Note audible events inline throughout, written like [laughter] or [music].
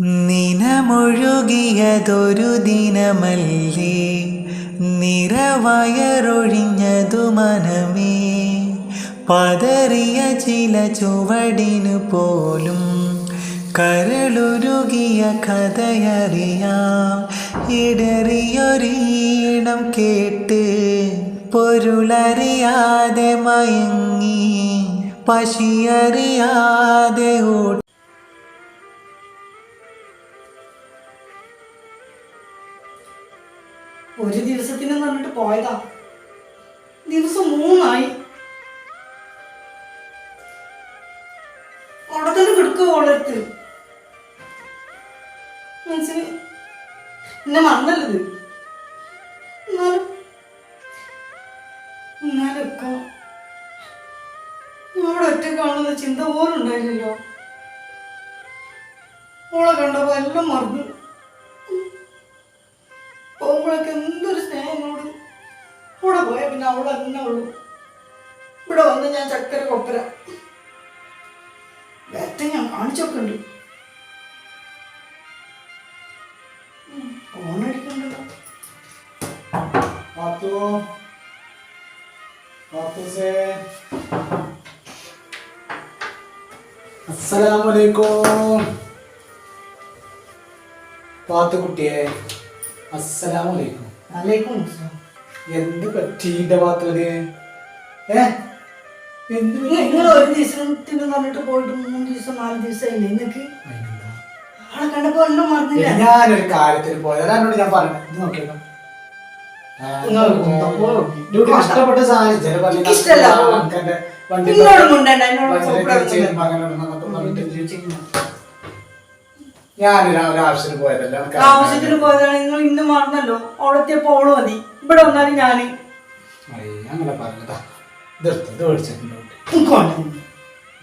നിനമൊഴുകിയതൊരു ദിനമല്ലേ? നിറവയറൊഴിഞ്ഞതു മനമേ. പതറിയ ചില ചുവടിനു പോലും കരളുരുകിയ കഥയറിയാം. ഇടറിയൊരീണം കേട്ട് പൊരുളറിയാതെ മയങ്ങി പശിയറിയാതെ ഓടി ഒരു ദിവസത്തിന് പറഞ്ഞിട്ട് പോയതാ. ദിവസം മൂന്നായി. അവിടെ തന്നെ കിടക്കുക ഓളത്ത് മനസ്സിന് എന്നെ മറന്നല്ലത്. എന്നാലും എന്നാലൊക്കെ അവിടെ ചിന്ത പോലും ഉണ്ടായില്ലല്ലോ ഓളെ കണ്ടപ്പോ എല്ലാം മറന്നു. പോകുമ്പോഴൊക്കെ എന്തൊരു സ്നേഹം എന്നോട് കൂടെ പോയ പിന്നെ അവൾ തന്നെ ഉള്ളൂ. ഇവിടെ വന്ന് ഞാൻ ചക്കര കൊപ്പര വേറ്റ ഞാൻ കാണിച്ചൊക്കെ ഉണ്ട്. ഫോണടിക്കണ്ടല്ലോ പാത്തു പാത്തൂസേ അസ്സലാമലൈക്കും പാത്തു അസ്സലാമലൈക്കും. അലേക്കും അസ്സലാം. എന്ത് പറ്റീന്റെ പാത്തൂര് ഏ? എന്ത് നിങ്ങൾ നിങ്ങൾ ഒരു ദിവസത്തിന് പറഞ്ഞിട്ട് പോയിട്ട് മൂന്ന് ദിവസം നാല് ദിവസമായില്ലേ നിനക്ക്? ആളെ കണ്ടപ്പോ എല്ലാം മറന്നില്ല. ഞാനൊരു കാര്യത്തിന് പോയത്. എന്നോട് ഞാൻ പറഞ്ഞു ഇത് നോക്കിയോ. ഇഷ്ടപ്പെട്ട സാധനം ചില. ആൾക്കാരുടെ വണ്ടി പോയതല്ല. ആവശ്യത്തിന് പോയതാണ്. നിങ്ങൾ ഇന്ന് മറന്നല്ലോ. അവിടത്തെ പോൾ മതി. ഇവിടെ വന്നാലും ഞാൻ. അയ്യ, അങ്ങനെ പറഞ്ഞതാ. ഇതെടുത്ത് ഇത് മേടിച്ചിട്ടുണ്ട്? എനിക്ക് വേണ്ട.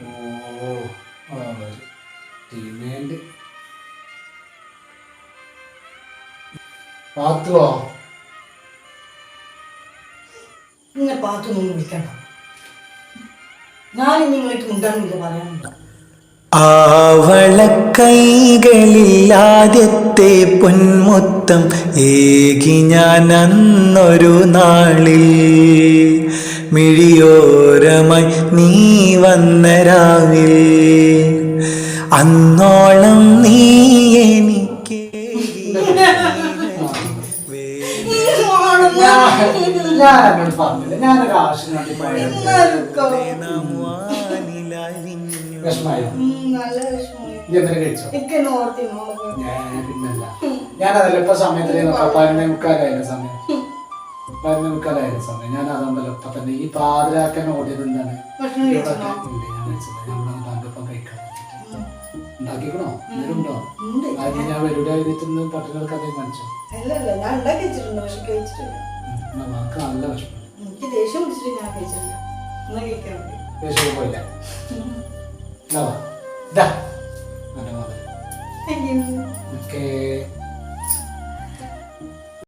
ഓ പാത്തുവോ? ഇങ്ങനെ പാത്തൊന്നും വിളിക്കണ്ട. ഞാൻ നിങ്ങളേക്ക് ഉണ്ടാകുന്നില്ല പറയാനുണ്ട്. ആവളക്കൈകളിലാദ്യത്തെ പൊന്മുത്തം ഏകി ഞാൻ അന്നൊരു നാളിൽ. മിഴിയോരമായി നീ വന്ന രാവിൽ. അന്നോളം നീ എനിക്ക് എന്നോട് പറഞ്ഞില്ല. ഞാനൊരു ആവശ്യം വിഷമായോ നീ എന്തിനു കഴിച്ചോ? ഞാൻ പിന്നല്ല. ഞാനതല്ല ഇപ്പൊ സമയത്തിൽ നോക്കാം പതിനൊന്നേ മുക്കാലായിരുന്നു സമയം. പതിനൊന്നേ മുക്കാലായിരുന്നു സമയം. ഞാൻ അതുകൊണ്ടല്ലോ ഇപ്പൊ തന്നെ ഈ പാതിരാക്കാൻ ഓടിയത് എന്താണ്. ഉണ്ടാക്കിക്കണോ? ഉണ്ടോ. അത് ഞാൻ വെറുതെ എഴുതിയിട്ടൊന്ന് പട്ടികൾക്ക് അതേ കാണിച്ചു? നമുക്ക് നല്ല വിഷമം. ദേഷ്യം പിടിച്ചിട്ട് [laughs] ഇതാ നല്ല മോനെ. ഓക്കേ